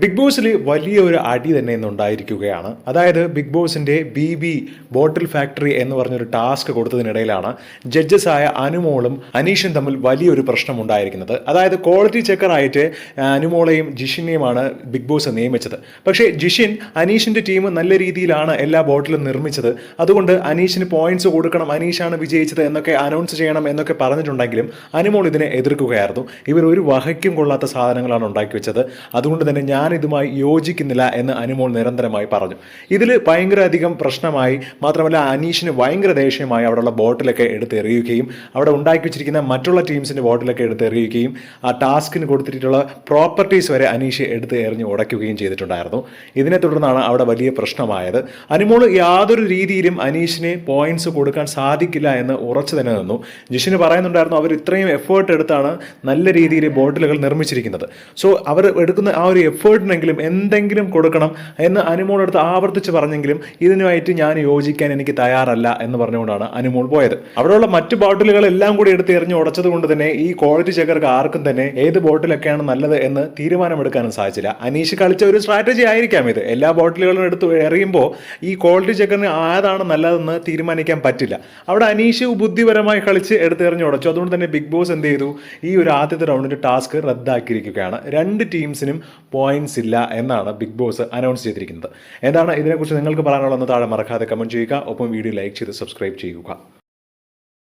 Big ബോസിൽ വലിയ ഒരു അടി തന്നെ ഇന്ന് ഉണ്ടായിരിക്കുകയാണ്. അതായത് ബിഗ് ബോസിന്റെ ബി ബി ബോട്ടിൽ ഫാക്ടറി എന്ന് പറഞ്ഞൊരു ടാസ്ക് കൊടുത്തതിനിടയിലാണ് ജഡ്ജസായ അനുമോളും അനീഷും തമ്മിൽ വലിയൊരു പ്രശ്നം ഉണ്ടായിരിക്കുന്നത്. അതായത് ക്വാളിറ്റി ചെക്കറായിട്ട് അനുമോളെയും ജിഷിനെയുമാണ് ബിഗ് ബോസ് നിയമിച്ചത്. പക്ഷേ ജിഷിൻ അനീഷിന്റെ ടീം നല്ല രീതിയിലാണ് എല്ലാ ബോട്ടിലും നിർമ്മിച്ചത്. അതുകൊണ്ട് അനീഷിന് പോയിന്റ്സ് കൊടുക്കണം അനീഷാണ് വിജയിച്ചത് എന്നൊക്കെ അനൗൺസ് ചെയ്യണം എന്നൊക്കെ പറഞ്ഞിട്ടുണ്ടെങ്കിലും അനുമോൾ ഇതിനെ എതിർക്കുകയായിരുന്നു. ഇവർ ഒരു വഹയ്ക്കും കൊള്ളാത്ത സാധനങ്ങളാണ് ഉണ്ടാക്കി വെച്ചത്. അതുകൊണ്ട് തന്നെ ഞാൻ ഇതുമായി യോജിക്കുന്നില്ല എന്ന് അനുമോൾ നിരന്തരമായി പറഞ്ഞു. ഇതിൽ ഭയങ്കര അധികം പ്രശ്നമായി മാത്രമല്ല അനീഷിന് ഭയങ്കര ദേഷ്യമായി അവിടെയുള്ള ബോട്ടിലൊക്കെ എടുത്തെറിയുകയും അവിടെ ഉണ്ടാക്കി വെച്ചിരിക്കുന്ന മറ്റുള്ള ടീംസിന്റെ ബോട്ടിലൊക്കെ എടുത്തെറിയുകയും ആ ടാസ്കിന് കൊടുത്തിട്ടുള്ള പ്രോപ്പർട്ടീസ് വരെ അനീഷ് എടുത്ത് എറിഞ്ഞ് ഉടയ്ക്കുകയും ചെയ്തിട്ടുണ്ടായിരുന്നു. ഇതിനെ തുടർന്നാണ് അവിടെ വലിയ പ്രശ്നമായത്. അനുമോൾ യാതൊരു രീതിയിലും അനീഷിന് പോയിന്റ്സ് കൊടുക്കാൻ സാധിക്കില്ല എന്ന് ഉറച്ചു തന്നെ നിന്നു. ജിഷിന് പറയുന്നുണ്ടായിരുന്നു അവർ ഇത്രയും എഫേർട്ട് എടുത്താണ് നല്ല രീതിയിൽ ബോട്ടിലുകൾ നിർമ്മിച്ചിരിക്കുന്നത്. സോ അവർ എടുക്കുന്ന ആ ഒരു എഫേർട്ടിനെങ്കിലും എന്തെങ്കിലും കൊടുക്കണം എന്ന് അനുമോൾ അടുത്ത് ആവർത്തിച്ച് പറഞ്ഞെങ്കിലും ഇതിനുമായിട്ട് ഞാൻ യോജിക്കാൻ എനിക്ക് തയ്യാറല്ല എന്ന് പറഞ്ഞുകൊണ്ടാണ് അനുമോൾ പോയത്. അവിടെയുള്ള മറ്റു ബോട്ടിലുകൾ എല്ലാം കൂടി എടുത്ത് എറിഞ്ഞ് ഉടച്ചത് കൊണ്ട് തന്നെ ഈ ക്വാളിറ്റി ചെക്കർക്ക് ആർക്കും തന്നെ ഏത് ബോട്ടിലൊക്കെയാണ് നല്ലത് എന്ന് തീരുമാനമെടുക്കാനും സാധിച്ചില്ല. അനീഷ് കളിച്ച ഒരു സ്ട്രാറ്റജി ആയിരിക്കാം ഇത്. എല്ലാ ബോട്ടിലുകളും എടുത്ത് എറിയുമ്പോൾ ഈ ക്വാളിറ്റി ചെക്കറിന് ആയതാണ് നല്ലതെന്ന് തീരുമാനിക്കാൻ പറ്റില്ല. അവിടെ അനീഷ് ബുദ്ധിപരമായി കളിച്ച് എടുത്തെറിഞ്ഞ് ഉടച്ചു. അതുകൊണ്ട് തന്നെ ബിഗ് ബോസ് എന്ത് ചെയ്തു? ഈ ഒരു ആദ്യത്തെ റൗണ്ടിന്റെ ടാസ്ക് റദ്ദാക്കിയിരിക്കുകയാണ്. രണ്ട് ടീംസിനും പോയിന്റ്സ് ഇല്ല എന്നാണ് ബിഗ് ബോസ് അനൗൺസ് ചെയ്തിരിക്കുന്നത്. എന്താണ് ഇതിനെക്കുറിച്ച് നിങ്ങൾക്ക് പറയാനുള്ളതെന്ന് താഴെ മറക്കാതെ കമന്റ് ചെയ്യുക. ഒപ്പം വീഡിയോ ലൈക്ക് ചെയ്ത് സബ്സ്ക്രൈബ് ചെയ്യുക.